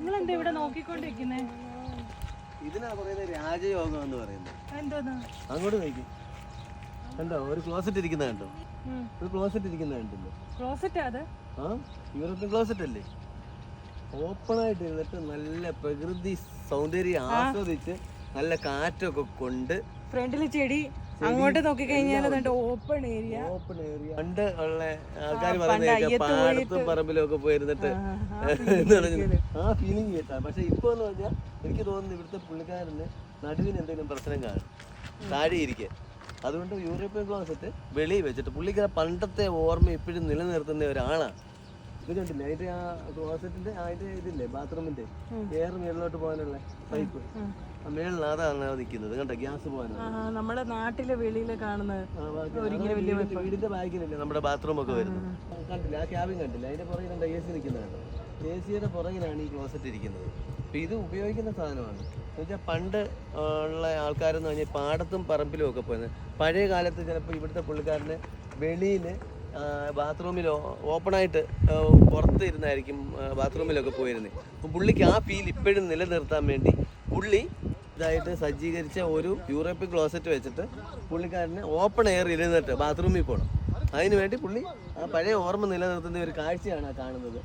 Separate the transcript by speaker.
Speaker 1: നിങ്ങൾ എന്താ ഇവിടെ നോക്കിക്കൊണ്ടിരിക്കുന്നേ?
Speaker 2: ഇതിനാ പറയുന്നത് രാജയോഗം എന്ന് പറയുന്നത്.
Speaker 1: എന്തോന്ന്?
Speaker 2: അങ്ങോട്ട് നോക്കി. കണ്ടോ? ഒരു ക്ലോസറ്റ് ഇരിക്കുന്ന കണ്ടോ? ഒരു ക്ലോസറ്റ് ഇരിക്കുന്ന കണ്ടില്ലേ?
Speaker 1: ക്ലോസറ്റ് അത്?
Speaker 2: ആ? യൂറോപ്യൻ ക്ലോസറ്റ് അല്ലേ? ഓപ്പൺ ആയിട്ട് ഇരുന്നിട്ട് നല്ല പ്രകൃതി സൗന്ദര്യം ആസ്വദിച്ച് നല്ല കാറ്റൊക്കെ കൊണ്ട്
Speaker 1: ഫ്രണ്ടിൽ ചെടി. അങ്ങോട്ട് നോക്കി കഴിഞ്ഞാൽ ഓപ്പൺ ഏരിയ
Speaker 2: ഓപ്പൺ ഏരിയ പണ്ട് ഉള്ള ആൾക്കാർ പറയുന്നത് പാടത്തും പറമ്പിലും ഒക്കെ പോയിരുന്നിട്ട്. ആ ഫീലിംഗ് കേട്ടാ. പക്ഷെ ഇപ്പൊ എന്ന് പറഞ്ഞാൽ എനിക്ക് തോന്നുന്നു ഇവിടുത്തെ പുള്ളിക്കാരന് നടുവിന് എന്തെങ്കിലും പ്രശ്നം കാണും. താഴെ ഇരിക്കെ. അതുകൊണ്ട് യൂറോപ്യൻ ക്ലോസറ്റ് വെളിയിൽ വെച്ചിട്ട് പുള്ളിക്കാരൻ പണ്ടത്തെ ഓർമ്മ ഇപ്പോഴും നിലനിർത്തുന്ന ഒരാളാണ്. ഇത് കണ്ടില്ലേ? അതിന്റെ ആ ക്ലോസറ്റിന്റെ അതിന്റെ ഇതില്ലേ ബാത്റൂമിന്റെ എയർ മേളിലോട്ട് പോകാനുള്ള പൈപ്പ് ആ മേളിൽ അതാണ് നിൽക്കുന്നത്. കണ്ടോ? ഗ്യാസ് പോകാനാണ്.
Speaker 1: നമ്മുടെ നാട്ടിലെ വെളിയിൽ കാണുന്നത്
Speaker 2: വീടിന്റെ ബാക്കിലല്ലേ നമ്മുടെ ബാത്റൂം ഒക്കെ വരുന്നത്? കണ്ടില്ല? ആ ക്യാബിൻ കണ്ടില്ല? അതിന്റെ പുറകിൽ കണ്ട? എ സി നിൽക്കുന്നതാണ് എ സിയുടെ പുറകിലാണ് ഈ ക്ലോസറ്റ് ഇരിക്കുന്നത്. അപ്പൊ ഇത് ഉപയോഗിക്കുന്ന സാധനമാണ്. എന്നുവെച്ചാൽ പണ്ട് ഉള്ള ആൾക്കാരെന്ന് പറഞ്ഞാൽ പാടത്തും പറമ്പിലും ഒക്കെ പോയത് പഴയ കാലത്ത് ചിലപ്പോൾ ഇവിടുത്തെ പുള്ളിക്കാരന് വെളിയിൽ ബാത്റൂമിൽ ഓപ്പണായിട്ട് പുറത്ത് ഇരുന്നായിരിക്കും ബാത്റൂമിലൊക്കെ പോയിരുന്നത് അപ്പം പുള്ളിക്ക് ആ ഫീൽ ഇപ്പോഴും നിലനിർത്താൻ വേണ്ടി പുള്ളി ഇതായിട്ട് സജ്ജീകരിച്ച ഒരു യൂറോപ്യൻ ക്ലോസറ്റ് വെച്ചിട്ട് പുള്ളിക്കാരന് ഓപ്പൺ എയർ ഇരുന്നിട്ട് ബാത്റൂമിൽ പോകണം അതിനുവേണ്ടി പുള്ളി ആ പഴയ ഓർമ്മ നിലനിർത്തുന്ന ഒരു കാഴ്ചയാണ് കാണുന്നത്.